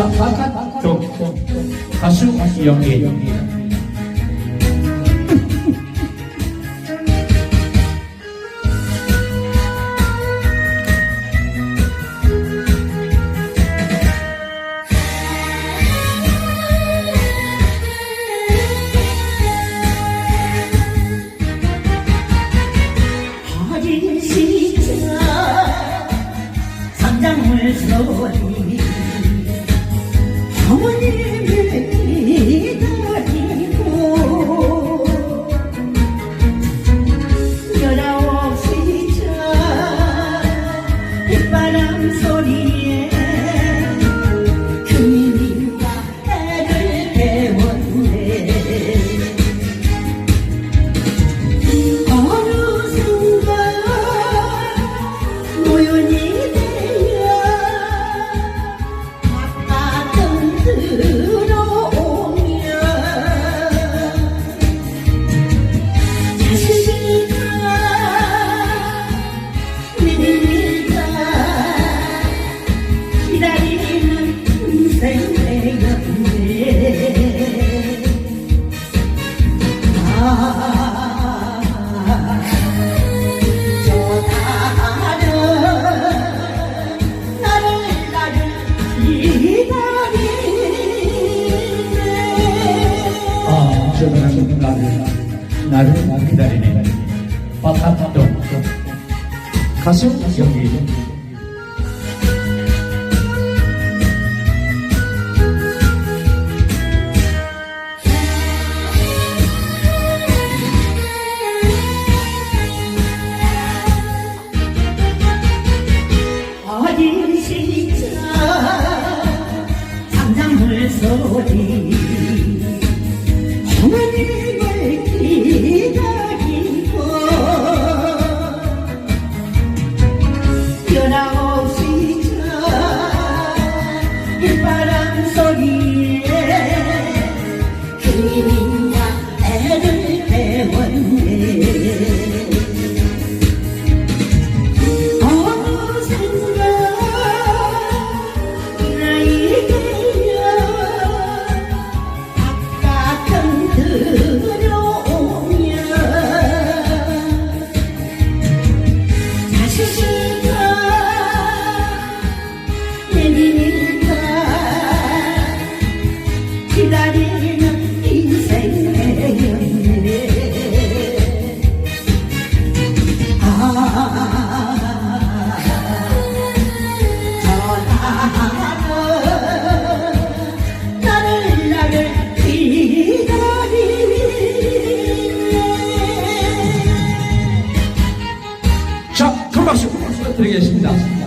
작가, 쪽, 가수, 연기. 어린 시절 상장을 쏘는 sorrir 저분하고 나를 나를 기다리네. 바타타도 가수 연기 어디 진짜 장난 물소리 애들 배웠네 Thank you. 드리겠습니다.